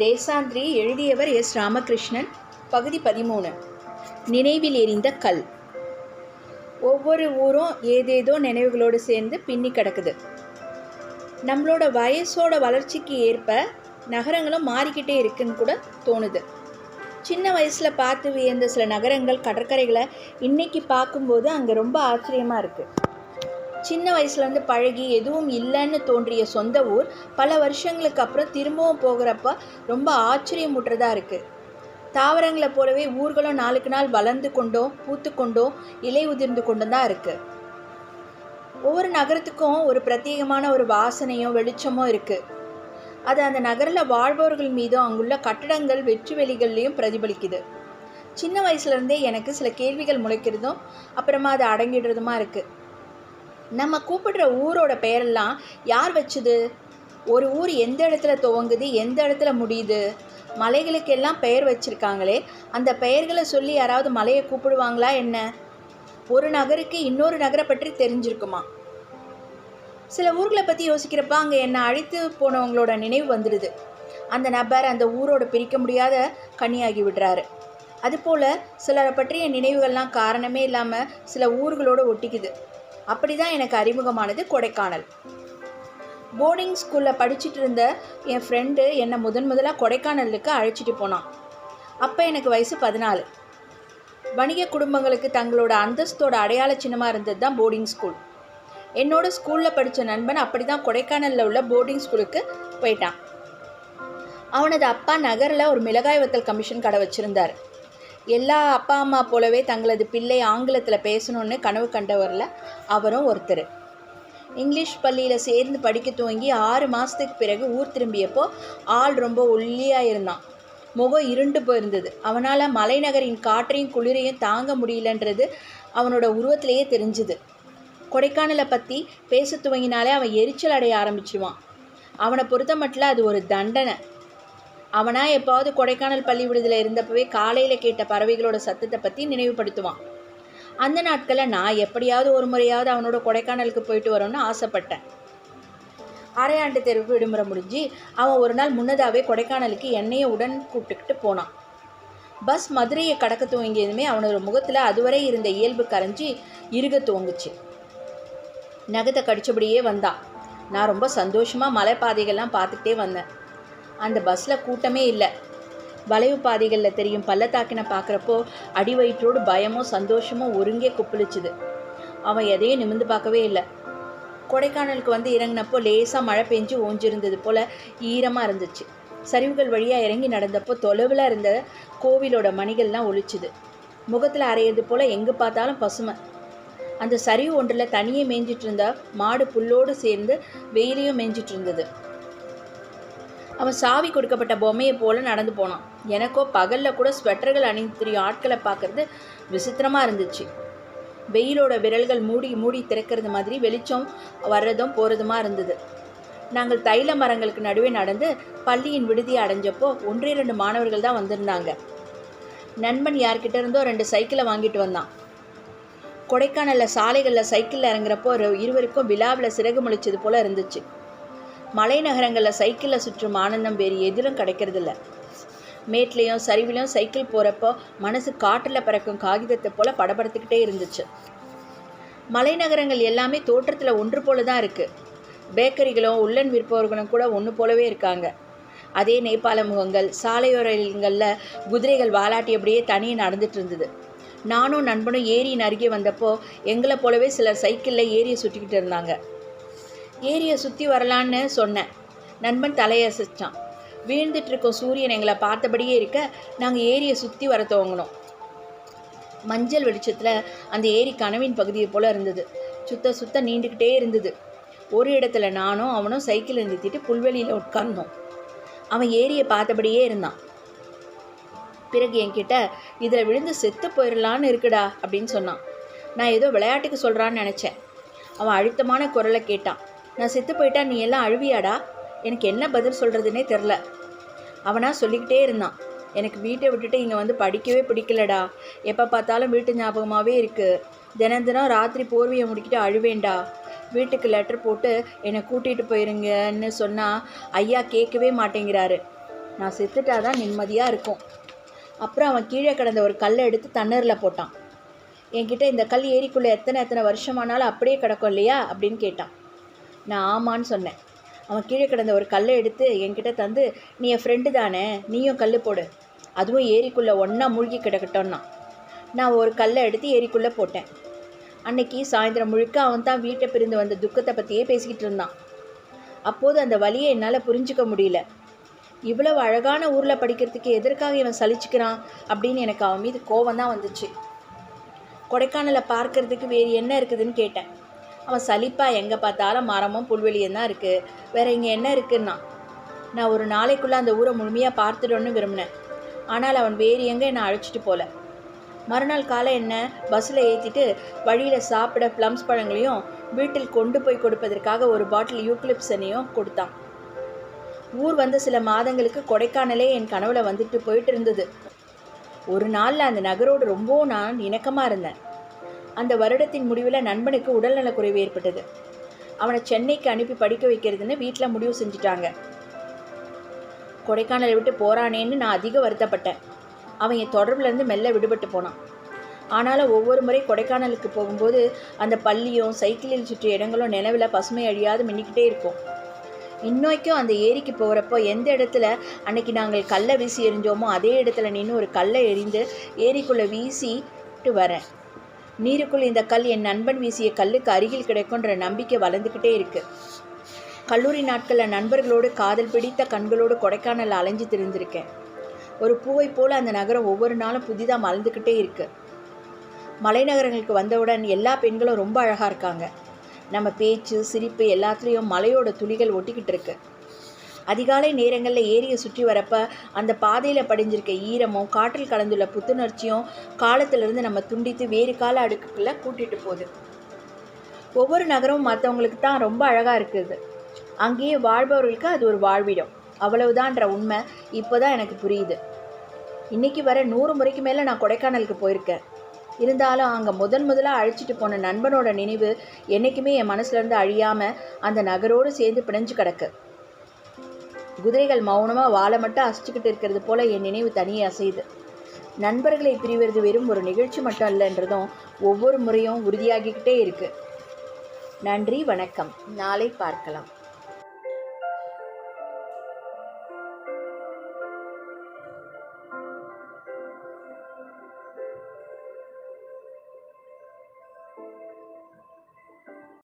தேசாந்திரி எழுதியவர் எஸ். ராமகிருஷ்ணன். பகுதி பதிமூணு. நினைவில் எரிந்த கல். ஒவ்வொரு ஊரும் ஏதேதோ நினைவுகளோடு சேர்ந்து பின்னி கிடக்குது. நம்மளோட வயசோட வளர்ச்சிக்கு ஏற்ப நகரங்களும் மாறிக்கிட்டே இருக்குன்னு கூட தோணுது. சின்ன வயசில் பார்த்து வியந்த சில நகரங்கள் கடற்கரைகளை இன்றைக்கி பார்க்கும்போது அங்கே ரொம்ப ஆச்சரியமாக இருக்குது சின்ன வயசுலேருந்து பழகி எதுவும் இல்லைன்னு தோன்றிய சொந்த ஊர் பல வருஷங்களுக்கு அப்புறம் திரும்பவும் போகிறப்ப ரொம்ப ஆச்சரியமுற்றதாக இருக்குது தாவரங்களை போலவே ஊர்களும் நாளுக்கு நாள் வளர்ந்து கொண்டோ பூத்து கொண்டோ இலை உதிர்ந்து கொண்டும் தான் இருக்குது ஒவ்வொரு நகரத்துக்கும் ஒரு பிரத்யேகமான ஒரு வாசனையும் வெளிச்சமும் இருக்குது அது அந்த நகரில் வாழ்பவர்கள் மீதும் அங்குள்ள கட்டடங்கள் வெற்றி வெளிகள்லேயும் பிரதிபலிக்குது. சின்ன வயசுலேருந்தே எனக்கு சில கேள்விகள் முளைக்கிறதும் அப்புறமா அதை அடங்கிடுறதுமா இருக்குது நம்ம கூப்பிடுற ஊரோட பெயரெல்லாம் யார் வச்சுது? ஒரு ஊர் எந்த இடத்துல துவங்குது? எந்த இடத்துல முடியுது? மலைகளுக்கெல்லாம் பெயர் வச்சுருக்காங்களே அந்த பெயர்களை சொல்லி யாராவது மலையை கூப்பிடுவாங்களா என்ன? ஒரு நகருக்கு இன்னொரு நகரை பற்றி தெரிஞ்சிருக்குமா? சில ஊர்களை பற்றி யோசிக்கிறப்ப அங்கே என்னை அழைத்து போனவங்களோட நினைவு வந்துடுது. அந்த நபர் அந்த ஊரோட பிரிக்க முடியாத கனியாகி விடுறாரு. அதுபோல் சிலரை பற்றிய நினைவுகள்லாம் காரணமே இல்லாமல் சில ஊர்களோடு ஒட்டிக்குது. அப்படி தான் எனக்கு அறிமுகமானது கொடைக்கானல். போர்டிங் ஸ்கூலில் படிச்சுட்டு இருந்த என் ஃப்ரெண்டு என்னை முதன் முதலாக கொடைக்கானலுக்கு அழைச்சிட்டு போனான். அப்போ எனக்கு வயசு பதினாலு. வணிக குடும்பங்களுக்கு தங்களோட அந்தஸ்தோட அடையாள சின்னமாக இருந்தது தான் போர்டிங் ஸ்கூல். என்னோட ஸ்கூலில் படித்த நண்பன் அப்படி தான் கொடைக்கானலில் உள்ள போர்டிங் ஸ்கூலுக்கு போயிட்டான். அவனது அப்பா நகரில் ஒரு மிளகாய் வத்தல் கமிஷன் கடை வச்சுருந்தார். எல்லா அப்பா அம்மா போலவே தங்களது பிள்ளை ஆங்கிலத்தில் பேசணும்னு கனவு கண்டவரில் அவரும் ஒருத்தர். இங்கிலீஷ் பள்ளியில் சேர்ந்து படிக்க துவங்கி ஆறு மாதத்துக்கு பிறகு ஊர் திரும்பியப்போ ஆள் ரொம்ப ஒல்லியாக இருந்தான். முகம் இருண்டு போயிருந்தது. அவனால் மலைநகரின் காற்றையும் குளிரையும் தாங்க முடியலன்றது அவனோட உருவத்திலேயே தெரிஞ்சுது. கொடைக்கானலை பற்றி பேச துவங்கினாலே அவன் எரிச்சல் அடைய ஆரம்பிச்சுவான். அவனை பொறுத்த மட்டும் அது ஒரு தண்டனை. அவனா எப்பாவது கொடைக்கானல் பள்ளி விடுதியில் இருந்தப்பவே காலையில் கேட்ட பறவைகளோட சத்தத்தை பற்றி நினைவுபடுத்துவான். அந்த நாட்களில் நான் எப்படியாவது ஒரு முறையாவது அவனோட கொடைக்கானலுக்கு போயிட்டு வரோன்னு ஆசைப்பட்டேன். அரையாண்டு தெரு விடுமுறை முடிஞ்சு அவன் ஒரு நாள் முன்னதாகவே கொடைக்கானலுக்கு என்னையை உடன் கூப்பிட்டுக்கிட்டு போனான். பஸ் மதுரையை கடக்க துவங்கியதுமே அவனோட முகத்தில் அதுவரை இருந்த இயல்பு கரைஞ்சி இருக துவங்குச்சு. நகத்தை கடிச்சபடியே வந்தான். நான் ரொம்ப சந்தோஷமாக மலைப்பாதைகள்லாம் பார்த்துக்கிட்டே வந்தேன். அந்த பஸ்ஸில் கூட்டமே இல்லை. வளைவு பாதைகளில் தெரியும் பள்ளத்தாக்கினை பார்க்குறப்போ அடி வயிற்றோடு பயமும் சந்தோஷமோ ஒருங்கே குப்பிளிச்சுது. அவன் எதையும் நிமிந்து பார்க்கவே இல்லை. கொடைக்கானலுக்கு வந்து இறங்கினப்போ லேசாக மழை பெஞ்சு ஓஞ்சிருந்தது போல் ஈரமாக இருந்துச்சு. சரிவுகள் வழியாக இறங்கி நடந்தப்போ தொலைவில் இருந்த கோவிலோட மணிகள்லாம் ஒழிச்சுது முகத்தில் அரையிறது போல் எங்கே பார்த்தாலும் பசுமை. அந்த சரிவு ஒன்றில் தனியே மேய்ஞ்சிட்டு இருந்த மாடு புல்லோடு சேர்ந்து வெயிலையும் மேய்ஞ்சிட்டு இருந்தது. அவன் சாவி கொடுக்கப்பட்ட பொம்மையை போல நடந்து போனான். எனக்கோ பகலில் கூட ஸ்வெட்டர்கள் அணிந்து தெரியும் ஆட்களை பார்க்கறது விசித்திரமாக இருந்துச்சு. வெயிலோட விரல்கள் மூடி மூடி திறக்கிறது மாதிரி வெளிச்சம் வர்றதும் போகிறதுமா இருந்தது. நாங்கள் தைல மரங்களுக்கு நடுவே நடந்து பள்ளியின் விடுதியை அடைஞ்சப்போ ஒன்றே ரெண்டு மாணவர்கள் தான் வந்திருந்தாங்க. நண்பன் யார்கிட்ட இருந்தோ ரெண்டு சைக்கிளை வாங்கிட்டு வந்தான். கொடைக்கானலில் சாலைகளில் சைக்கிளில் இறங்குறப்போ இருவருக்கும் விழாவில் சிறகு முளைச்சது போல் இருந்துச்சு. மலை நகரங்களில் சைக்கிளில் சுற்றும் ஆனந்தம் வேறு எதிலும் கிடைக்கிறதில்ல. மேட்லேயும் சரிவிலையும் சைக்கிள் போகிறப்போ மனசு காற்றில் பறக்கும் காகிதத்தை போல் படபடுத்துக்கிட்டே இருந்துச்சு. மலைநகரங்கள் எல்லாமே தோற்றத்தில் ஒன்று போல தான் இருக்குது பேக்கரிகளும் உள்ளன் விற்பவர்களும் கூட ஒன்று போலவே இருக்காங்க. அதே நேபாள முகங்கள் சாலையோரங்களில் குதிரைகள் வாலாட்டியபடியே தனியே நடந்துட்டு இருந்தது. நானும் நண்பனும் ஏரியின் அருகே வந்தப்போ எங்களை போலவே சிலர் சைக்கிளில் ஏரியை சுற்றிக்கிட்டு இருந்தாங்க. ஏரியை சுற்றி வரலான்னு சொன்னேன். நண்பன் தலையசிச்சான். வீழ்ந்துட்டு இருக்கும் சூரியன் எங்களை பார்த்தபடியே இருக்க நாங்கள் ஏரியை சுற்றி வர துவங்கினோம். மஞ்சள் வெளிச்சத்தில் அந்த ஏரி கனவின் பகுதியை போல் இருந்தது. சுத்த சுத்த நீண்டுக்கிட்டே இருந்தது. ஒரு இடத்துல நானும் அவனும் சைக்கிளை நிறுத்திட்டு புல்வெளியில் உட்கார்ந்தோம். அவன் ஏரியை பார்த்தபடியே இருந்தான். பிறகு என்கிட்ட இதில் விழுந்து செத்து போயிடலான்னு இருக்குடா அப்படின்னு சொன்னான். நான் ஏதோ விளையாட்டுக்கு சொல்கிறான்னு நினச்சேன். அவன் அழுத்தமான குரலை கேட்டான். நான் செத்து போயிட்டா நீ எல்லாம் அழுவியாடா? எனக்கு என்ன பதில் சொல்கிறதுனே தெரில. அவனாக சொல்லிக்கிட்டே இருந்தான். எனக்கு வீட்டை விட்டுட்டு இங்கே வந்து படிக்கவே பிடிக்கலடா. எப்போ பார்த்தாலும் வீட்டு ஞாபகமாகவே இருக்குது தினம் தினம் ராத்திரி போர்வையை முடிக்கிட்டு அழுவேண்டா. வீட்டுக்கு லெட்டர் போட்டு என்னை கூட்டிகிட்டு போயிருங்கன்னு சொன்னால் ஐயா கேட்கவே மாட்டேங்கிறாரு. நான் செத்துட்டா தான் நிம்மதியாக இருக்கும். அப்புறம் அவன் கீழே கிடந்த ஒரு கல்லை எடுத்து தண்ணீரில் போட்டான். என்கிட்ட இந்த கல் ஏரிக்குள்ளே எத்தனை எத்தனை வருஷமானாலும் அப்படியே கிடக்கும் இல்லையா? அப்படின்னு கேட்டான். நான் ஆமான்னு சொன்னேன். அவன் கீழே கிடந்த ஒரு கல்லை எடுத்து என்கிட்ட தந்து நீ என் ஃப்ரெண்டு தானே நீயும் கல் போடு. அதுவும் ஏரிக்குள்ளே ஒன்றா மூழ்கி கிடக்கட்டோன்னா நான் ஒரு கல்லை எடுத்து ஏரிக்குள்ளே போட்டேன். அன்னைக்கு சாயந்தரம் முழுக்க அவன் தான் வீட்டை பிரிந்து வந்த துக்கத்தை பற்றியே பேசிக்கிட்டு இருந்தான். அப்போது அந்த வலியை என்னால் புரிஞ்சுக்க முடியல. இவ்வளவு அழகான ஊரில் படிக்கிறதுக்கு எதற்காக இவன் சலிச்சுக்கிறான்? அப்படின்னு எனக்கு அவன் மீது கோவம் தான் வந்துச்சு. கொடைக்கானலை பார்க்கறதுக்கு வேறு என்ன இருக்குதுன்னு கேட்டேன். அவன் சலிப்பாக எங்கே பார்த்தாலும் மரமும் புல்வெளியும் தான் இருக்குது வேற இங்கே என்ன இருக்குன்னா நான் ஒரு நாளைக்குள்ளே அந்த ஊரை முழுமையாக பார்த்துடணும்னு விரும்பினேன். ஆனால் அவன் வேறு எங்கே என்னை அழைச்சிட்டு போல. மறுநாள் காலை என்ன பஸ்ஸில் ஏற்றிட்டு வழியில் சாப்பிட ப்ளம்ஸ் பழங்களையும் வீட்டில் கொண்டு போய் கொடுப்பதற்காக ஒரு பாட்டில் யூக்லிப்ஸனையும் கொடுத்தான். ஊர் வந்த சில மாதங்களுக்கு கொடைக்கானலே என் கனவுல வந்துட்டு போயிட்டு இருந்தது. ஒரு நாளில் அந்த நகரோடு ரொம்பவும் நான் இணக்கமாக இருந்தேன். அந்த வருடத்தின் முடிவில் நண்பனுக்கு உடல்நலக்குறைவு ஏற்பட்டது. அவனை சென்னைக்கு அனுப்பி படிக்க வைக்கிறதுன்னு வீட்டில் முடிவு செஞ்சுட்டாங்க. கொடைக்கானலை விட்டு போகிறானேன்னு நான் அதிக வருத்தப்பட்டேன். அவன் என் தொடர்புலேருந்து மெல்ல விடுபட்டு போனான். ஆனாலும் ஒவ்வொரு முறை கொடைக்கானலுக்கு போகும்போது அந்த பள்ளியும் சைக்கிளில் சுற்றிய இடங்களும் நினைவில் பசுமை அழியாது மின்னிக்கிட்டே இருக்கும். இன்னைக்கும் அந்த ஏரிக்கு போகிறப்போ எந்த இடத்துல அன்னைக்கு நாங்கள் கல்லை வீசி எரிஞ்சோமோ அதே இடத்துல நின்று ஒரு கல்லை எரிந்து ஏரிக்குள்ளே வீசிட்டு வரேன். நீருக்குள் இந்த கல் என் நண்பன் வீசிய கல்லுக்கு அருகில் கிடைக்குன்ற நம்பிக்கை வளர்ந்துக்கிட்டே இருக்கு. கல்லூரி நாட்களில் நண்பர்களோடு காதல் பிடித்த கண்களோடு கொடைக்கானல் அலைஞ்சு திரிந்திருக்கேன். ஒரு பூவை போல் அந்த நகரம் ஒவ்வொரு நாளும் புதிதாக மலர்ந்துக்கிட்டே இருக்கு. மலைநகரங்களுக்கு வந்தவுடன் எல்லா பெண்களும் ரொம்ப அழகாக இருக்காங்க. நம்ம பேச்சு சிரிப்பு எல்லாத்துலேயும் மலையோட துளிகள் ஒட்டிக்கிட்டு இருக்கு. அதிகாலை நேரங்களில் ஏரியை சுற்றி வரப்ப அந்த பாதையில் படிஞ்சிருக்க ஈரமும் காற்றில் கலந்துள்ள புத்துணர்ச்சியும் காலத்திலிருந்து நம்ம துண்டித்து வேறு கால அடுக்குக்குள்ளே கூட்டிட்டு போகுது. ஒவ்வொரு நகரமும் மற்றவங்களுக்கு தான் ரொம்ப அழகாக இருக்குது. அங்கேயே வாழ்பவர்களுக்கு அது ஒரு வாழ்விடம். அவ்வளவுதான்ற உண்மை இப்போ தான் எனக்கு புரியுது. இன்றைக்கி வர நூறு முறைக்கு மேலே நான் கொடைக்கானலுக்கு போயிருக்கேன். இருந்தாலும் அங்கே முதன் முதலாக அழைச்சிட்டு போன நண்பனோட நினைவு என்றைக்குமே என் மனசுலேருந்து அழியாமல் அந்த நகரோடு சேர்ந்து பிணைஞ்சு கிடக்கு. குதிரைகள் மௌனமாக வாழை மட்டும் அசைச்சிக்கிட்டு இருக்கிறது போல என் நினைவு தனியே அசையுது. நண்பர்களை பிரிவது வெறும் ஒரு நிகழ்ச்சி மட்டும் இல்லைன்றதும் ஒவ்வொரு முறையும் உறுதியாகிக்கிட்டே இருக்குது நன்றி வணக்கம். நாளை பார்க்கலாம்.